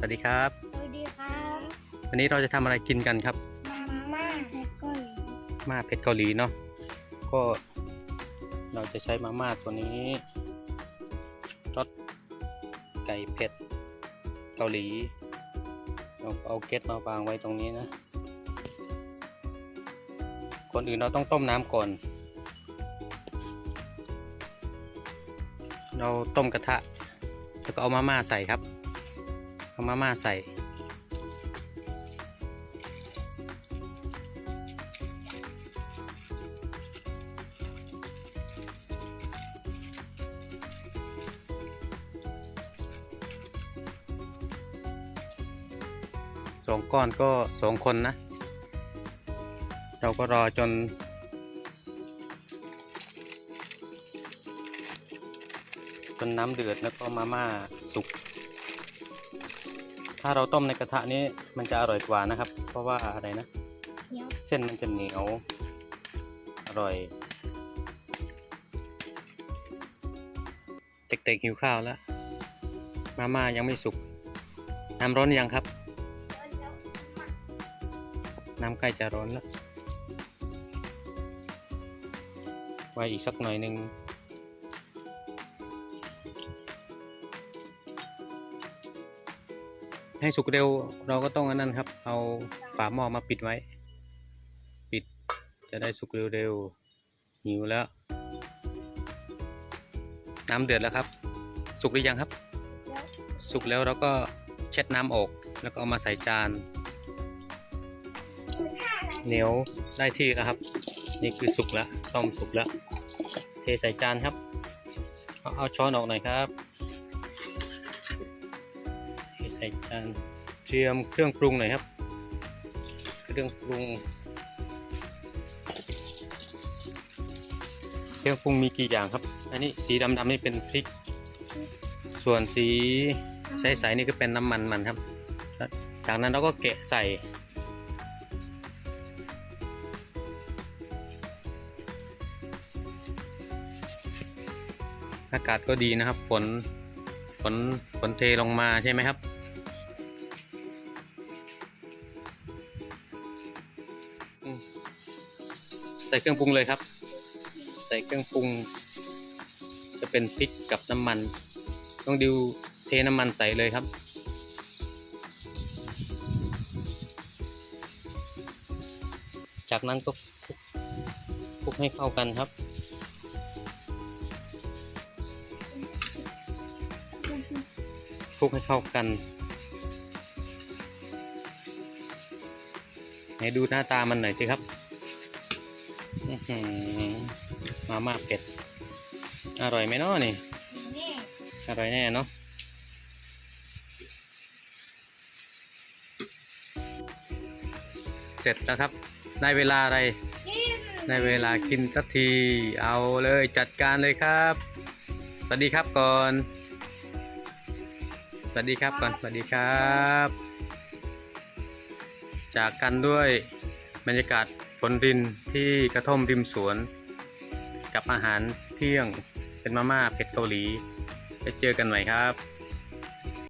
วัสดีครับ สวัสดีครับวันนี้เราจะทำอะไรกินกันครับ มาม่าเผ็ดเกาหลีมาเผ็ดเกาหลีเนาะ ก็เราจะใช้มาม่าตัวนี้รสไก่เผ็ดเกาหลี เราเอาเก็ตมาวางไว้ตรงนี้นะ ก่อนอื่นเราต้องต้มน้ำก่อน เราต้มกระทะ แล้วก็เอามาม่าใส่ครับ เอามาม่าใส่สองก้อนก็สองคนนะ เราก็รอจน จนน้ำเดือดแล้วก็มาม่า ถ้าเราต้มในกระทะนี้มันจะอร่อยกว่านะครับ เพราะว่าอะไรนะเหนียวเส้นมันจะเหนียว อร่อย เด็กๆหิวข้าวแล้ว มาม่ายังไม่สุก น้ำร้อนยังครับ น้ำใกล้จะร้อนแล้วไว้อีกสักหน่อยหนึ่ง ให้สุกเร็วเราก็ต้องอันนั้นครับ เอาฝาหม้อมาปิดไว้ ปิดจะได้สุกเร็วๆหิวแล้ว น้ำเดือดแล้วครับ สุกหรือยังครับ สุกแล้วเราก็เช็ดน้ำออก แล้วก็เอามาใส่จานเหนียวได้ที่แล้วครับ นี่คือสุกแล้วต้มสุกแล้ว เทใส่จานครับ เอาช้อนออกหน่อยครับ ส่จานเตรียมเครื่องปรุงหน่อยครับ เครื่องปรุง เครื่องปรุงมีกี่อย่างครับ อันนี้สีดำๆนี่เป็นพริก ส่วนสีใสๆนี่ก็เป็นน้ำมันมันครับ จากนั้นเราก็แกะใส่อากาศก็ดีนะครับ ฝนฝนฝนเทลงมาใช่ไหมครับ ใส่เครื่องปรุงเลยครับ ใส่เครื่องปรุง จะเป็นพริกกับน้ำมัน ต้องดิวเทน้ำมันใส่เลยครับ จากนั้นก็คลุกคลุกให้เข้ากันครับคลุกให้เข้ากัน ไหนดูหน้าตามันหน่อยสิครับอื้อหือมาม่าเผ็ด อร่อยไหมเนาะนี่นี่ อร่อยแน่เนาะเสร็จแล้วครับได้เวลาอะไรกินได้เวลากินสักที เอาเลยจัดการเลยครับ สวัสดีครับก่อน สวัสดีครับก่อน สวัสดีครับ จากกันด้วยบรรยากาศฝนดินที่กระท่อมริมสวน กับอาหารเที่ยงเป็นมาม่าเผ็ดเกาหลี ไปเจอกันใหม่ครับ